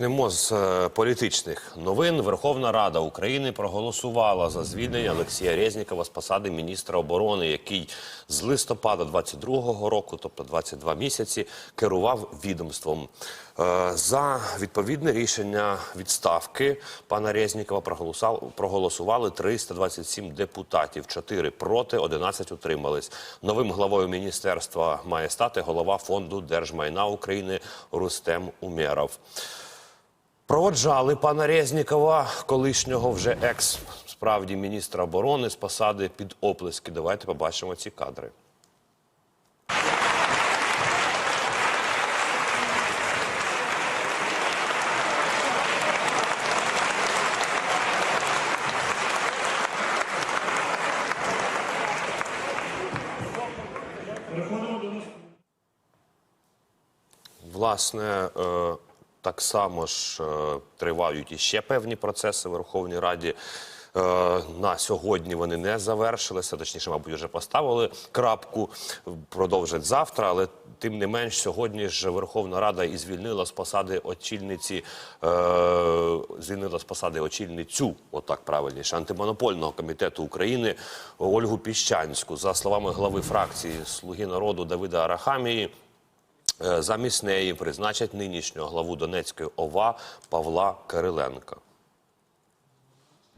Почнемо з е, політичних новин. Верховна Рада України проголосувала за звільнення Олексія Резнікова з посади міністра оборони, який з листопада 22-го року, тобто 22 місяці, керував відомством. Е, За відповідне рішення відставки пана Резнікова проголосували 327 депутатів. 4 проти, 11 утримались. Новим главою міністерства має стати голова фонду держмайна України Рустем Умєров. Проводжали пана Резнікова, колишнього вже екс справді міністра оборони з посади під оплески. Давайте побачимо ці кадри. Власне, е, так само ж е, тривають іще певні процеси в Верховній Раді. Е, На сьогодні вони не завершилися, точніше, мабуть, вже поставили крапку, продовжать завтра. Але тим не менш, сьогодні ж Верховна Рада і звільнила з посади очільниці, е, звільнила з посади очільницю, отак правильніше, антимонопольного комітету України Ольгу Піщанську. За словами глави фракції Слуги народу Давида Арахамії. Е, Замість неї призначать нинішнього главу Донецької ОВА Павла Кириленка.